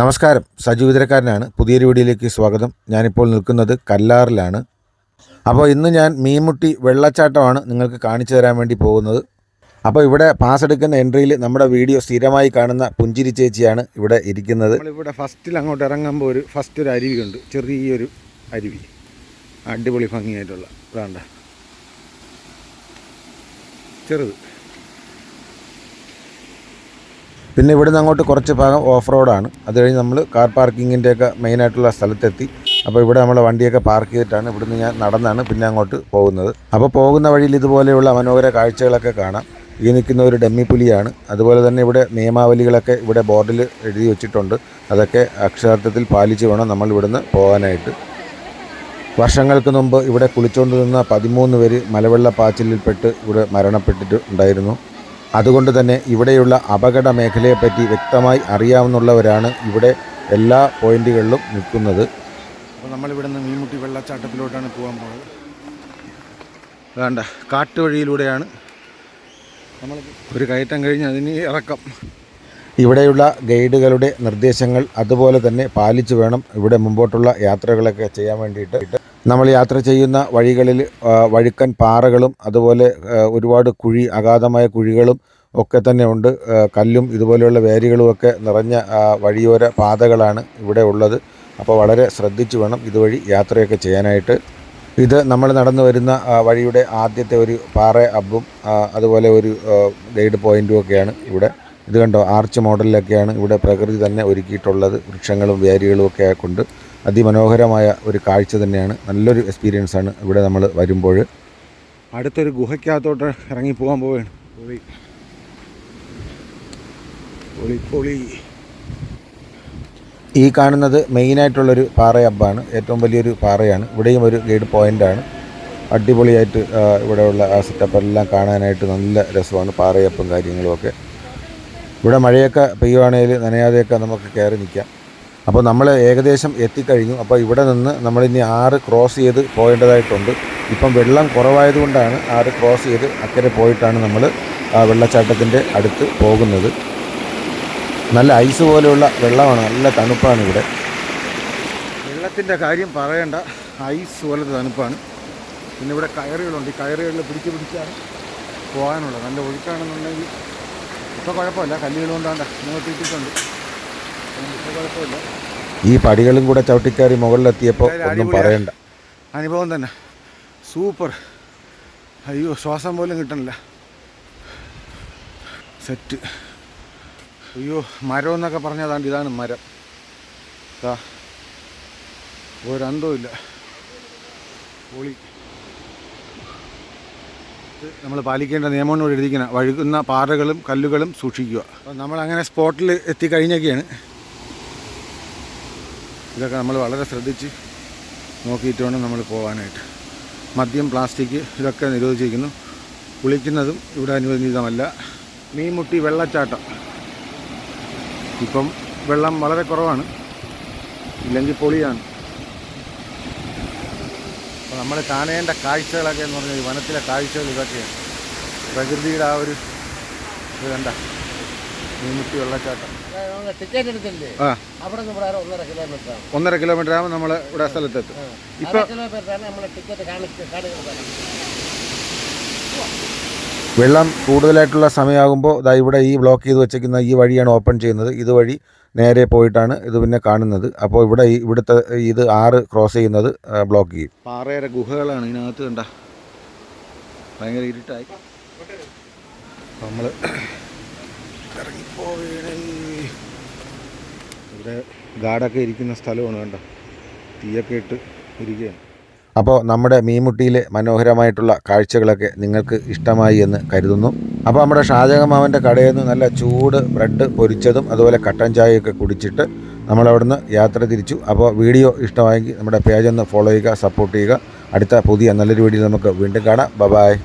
നമസ്കാരം. സജീവിതരക്കാരനാണ് പുതിയൊരു വീഡിയോയിലേക്ക് സ്വാഗതം. ഞാനിപ്പോൾ നിൽക്കുന്നത് കല്ലാറിലാണ്. അപ്പോൾ ഇന്ന് ഞാൻ മീൻമുട്ടി വെള്ളച്ചാട്ടമാണ് നിങ്ങൾക്ക് കാണിച്ചു തരാൻ വേണ്ടി പോകുന്നത്. അപ്പോൾ ഇവിടെ പാസ് എടുക്കുന്ന എൻട്രിയിൽ നമ്മുടെ വീഡിയോ സ്ഥിരമായി കാണുന്ന പുഞ്ചിരി ചേച്ചിയാണ് ഇവിടെ ഇരിക്കുന്നത്. നമ്മളിവിടെ ഫസ്റ്റിൽ അങ്ങോട്ട് ഇറങ്ങുമ്പോൾ ഒരു ഫസ്റ്റ് ഒരു അരുവിയുണ്ട് ചെറിയൊരു അരുവി. അടിപൊളി ഭംഗിയായിട്ടുള്ള വേണ്ട ചെറുത്. പിന്നെ ഇവിടുന്ന് അങ്ങോട്ട് കുറച്ച് ഭാഗം ഓഫ് റോഡാണ് അത് കഴിഞ്ഞ് നമ്മൾ കാർ പാർക്കിങ്ങിന്റെയൊക്കെ മെയിനായിട്ടുള്ള സ്ഥലത്തെത്തി. അപ്പോൾ ഇവിടെ നമ്മൾ വണ്ടിയൊക്കെ പാർക്ക് ചെയ്തിട്ടാണ് ഇവിടുന്ന് ഞാൻ നടന്നാണ് പിന്നെ അങ്ങോട്ട് പോകുന്നത്. അപ്പോൾ പോകുന്ന വഴിയിൽ ഇതുപോലെയുള്ള മനോഹര കാഴ്ചകളൊക്കെ കാണാം. ഈ നിൽക്കുന്ന ഒരു ഡമ്മി പുലിയാണ് അതുപോലെ തന്നെ ഇവിടെ നിയമാവലികളൊക്കെ ഇവിടെ ബോർഡിൽ എഴുതി വെച്ചിട്ടുണ്ട്. അതൊക്കെ അക്ഷരാർത്ഥത്തിൽ പാലിച്ച് വേണം നമ്മൾ ഇവിടുന്ന് പോകാനായിട്ട്. വർഷങ്ങൾക്ക് മുമ്പ് ഇവിടെ കുളിച്ചുകൊണ്ട് നിന്ന പതിമൂന്ന് പേര് മലവെള്ള പാച്ചിലിൽപ്പെട്ട് ഇവിടെ മരണപ്പെട്ടിട്ട് ഉണ്ടായിരുന്നു. അതുകൊണ്ട് തന്നെ ഇവിടെയുള്ള അപകട മേഖലയെപ്പറ്റി വ്യക്തമായി അറിയാവുന്നവരാണ് ഇവിടെ എല്ലാ പോയിന്റുകളിലും നിൽക്കുന്നത്. അപ്പോൾ നമ്മളിവിടെ നിന്ന് മീൻമുട്ടി വെള്ളച്ചാട്ടത്തിലോട്ടാണ് പോകാൻ പോകുന്നത് വേണ്ട കാട്ടുവഴിയിലൂടെയാണ് നമ്മൾ ഒരു കയറ്റം കഴിഞ്ഞ് അതിന് ഇറക്കം. ഇവിടെയുള്ള ഗൈഡുകളുടെ നിർദ്ദേശങ്ങൾ അതുപോലെ തന്നെ പാലിച്ചു വേണം ഇവിടെ മുമ്പോട്ടുള്ള യാത്രകളൊക്കെ ചെയ്യാൻ വേണ്ടിയിട്ട്. നമ്മൾ യാത്ര ചെയ്യുന്ന വഴികളിൽ വഴുക്കൻ പാറകളും അതുപോലെ ഒരുപാട് കുഴി അഗാധമായ കുഴികളും ഒക്കെ തന്നെ ഉണ്ട്. കല്ലും ഇതുപോലെയുള്ള വേരുകളുമൊക്കെ നിറഞ്ഞ വഴിയോര പാതകളാണ് ഇവിടെ ഉള്ളത്. അപ്പോൾ വളരെ ശ്രദ്ധിച്ചു വേണം ഇതുവഴി യാത്രയൊക്കെ ചെയ്യാനായിട്ട്. ഇത് നമ്മൾ നടന്നു വരുന്ന വഴിയുടെ ആദ്യത്തെ ഒരു പാറ അബ്ബും അതുപോലെ ഒരു ഗൈഡ് പോയിന്റും ഒക്കെയാണ് ഇവിടെ. ഇത് കണ്ടോ ആർച്ച് മോഡലിലൊക്കെയാണ് ഇവിടെ പ്രകൃതി തന്നെ ഒരുക്കിയിട്ടുള്ളത്. വൃക്ഷങ്ങളും വേരുകളും ഒക്കെ കൊണ്ട്. അതിമനോഹരമായ ഒരു കാഴ്ച തന്നെയാണ്. നല്ലൊരു എക്സ്പീരിയൻസ് ആണ് ഇവിടെ നമ്മൾ വരുമ്പോൾ. അടുത്തൊരു ഗുഹയ്ക്കകത്തോട്ട് ഇറങ്ങി പോകാൻ പോവുകയാണ്. പൊളി. പൊളി ഈ കാണുന്നത് മെയിനായിട്ടുള്ളൊരു പാറയബ്ബാണ്. ഏറ്റവും വലിയൊരു പാറയാണ്. ഇവിടെയും ഒരു ഗൈഡ് പോയിന്റാണ് അടിപൊളിയായിട്ട് ഇവിടെയുള്ള ആ സെറ്റപ്പ് എല്ലാം കാണാനായിട്ട് നല്ല രസമാണ്. പാറയപ്പും കാര്യങ്ങളുമൊക്കെ ഇവിടെ മഴയൊക്കെ പെയ്യുവാണെങ്കിൽ നനയാതെയൊക്കെ നമുക്ക് കയറി നിൽക്കാം അപ്പോൾ നമ്മൾ ഏകദേശം എത്തിക്കഴിഞ്ഞു. അപ്പോൾ ഇവിടെ നിന്ന് നമ്മളിനി ആറ് ക്രോസ് ചെയ്ത് പോയേണ്ടതായിട്ടുണ്ട് ഇപ്പം വെള്ളം കുറവായതുകൊണ്ടാണ് ആറ് ക്രോസ് ചെയ്ത് അക്കരെ പോയിട്ടാണ് നമ്മൾ വെള്ളച്ചാട്ടത്തിന്റെ അടുത്ത് പോകുന്നത്. നല്ല ഐസ് പോലെയുള്ള വെള്ളമാണ് നല്ല തണുപ്പാണ് ഇവിടെ. വെള്ളത്തിന്റെ കാര്യം പറയേണ്ട. ഐസ് പോലത്തെ തണുപ്പാണ്. പിന്നെ ഇവിടെ കയറുകളുണ്ട്. ഈ കയറുകളിൽ പിടിച്ച് പിടിച്ചാണ് പോകാനുള്ളത്. നല്ല ഒഴുക്കാണെന്നുണ്ടെങ്കിൽ ഇപ്പോൾ കുഴപ്പമില്ല. കല്ലുകൾ കൊണ്ടാണ്ട് നിങ്ങൾക്ക് ഈ പടികളും കൂടെ ചവിട്ടിക്കയറി മുകളിലെത്തിയപ്പോൾ ഒന്നും. പറയണ്ട. അനുഭവം തന്നെ. സൂപ്പർ. അയ്യോ ശ്വാസം പോലും കിട്ടണില്ല. സെറ്റ്. അയ്യോ മരം എന്നൊക്കെ പറഞ്ഞതാണ്ട് ഇതാണ് മരം. ഒരന്തവും ഇല്ല. പൊളി. നമ്മൾ പാലിക്കേണ്ട നിയമം കൂടെ എഴുതിക്കുന്ന വഴുകുന്ന പാറകളും കല്ലുകളും സൂക്ഷിക്കുക. അപ്പോൾ നമ്മളങ്ങനെ സ്പോട്ടിൽ എത്തിക്കഴിഞ്ഞൊക്കെയാണ് ഇതൊക്കെ നമ്മൾ വളരെ ശ്രദ്ധിച്ച് നോക്കിയിട്ട് വേണം നമ്മൾ പോകാനായിട്ട്. മദ്യം പ്ലാസ്റ്റിക് ഇതൊക്കെ നിരോധിച്ചിരിക്കുന്നു. കുളിക്കുന്നതും ഇവിടെ അനുവദനീതമല്ല മീൻമുട്ടി വെള്ളച്ചാട്ടം. ഇപ്പം വെള്ളം വളരെ കുറവാണ്. ഇല്ലെങ്കിൽ പൊളിയാണ്. അപ്പോൾ നമ്മൾ കാണേണ്ട കാഴ്ചകളൊക്കെ എന്ന് പറഞ്ഞാൽ വനത്തിലെ കാഴ്ചകൾ ഇതൊക്കെയാണ്. പ്രകൃതിയുടെ ആ ഒരു ഇത് കണ്ട മീൻമുട്ടി വെള്ളച്ചാട്ടം. ടിക്കറ്റ് അവിടെ നിന്ന് ഒന്നര കിലോമീറ്റർ ഒന്നര കിലോമീറ്റർ നമ്മൾ ഇവിടെ സ്ഥലത്തെത്തും. ഇപ്പോൾ നമ്മൾ ടിക്കറ്റ് വെള്ളം കൂടുതലായിട്ടുള്ള സമയമാകുമ്പോൾ ദാ ഇവിടെ ഈ ബ്ലോക്ക് ചെയ്ത് വെച്ചിരിക്കുന്ന ഈ വഴിയാണ് ഓപ്പൺ ചെയ്യുന്നത്. ഇതുവഴി നേരെ പോയിട്ടാണ് ഇത് പിന്നെ കാണുന്നത്. അപ്പോൾ ഇവിടെ ഇവിടുത്തെ ഇത് ആറ് ക്രോസ് ചെയ്യുന്നത് ബ്ലോക്ക് ചെയ്യും. പാറയര ഗുഹകളാണ് ഇതിനകത്ത് കണ്ട. ഭയങ്കര ഇരുട്ടായി. നമ്മൾ ഇറങ്ങിപ്പോവുകയാണെങ്കിൽ ഇവിടെ ഗാർഡൊക്കെ ഇരിക്കുന്ന സ്ഥലമാണ് കണ്ട? തീയൊക്കെ ഇട്ട് ഇരിക്കുകയാണ്. അപ്പോൾ നമ്മുടെ മീൻമുട്ടിയിലെ മനോഹരമായിട്ടുള്ള കാഴ്ചകളൊക്കെ നിങ്ങൾക്ക് ഇഷ്ടമായി എന്ന് കരുതുന്നു. അപ്പോൾ നമ്മുടെ ഷാജകമാവന്റെ കടയിൽ നിന്ന് നല്ല ചൂട് ബ്രെഡ് പൊരിച്ചതും അതുപോലെ കട്ടൻ ചായയൊക്കെ കുടിച്ചിട്ട് നമ്മളവിടുന്ന് യാത്ര തിരിച്ചു. അപ്പോൾ വീഡിയോ ഇഷ്ടമായെങ്കിൽ നമ്മുടെ പേജ് ഒന്ന് ഫോളോ ചെയ്യുക സപ്പോർട്ട് ചെയ്യുക. അടുത്ത പുതിയ നല്ലൊരു വീഡിയോ നമുക്ക് വീണ്ടും കാണാം. ബ ബായ്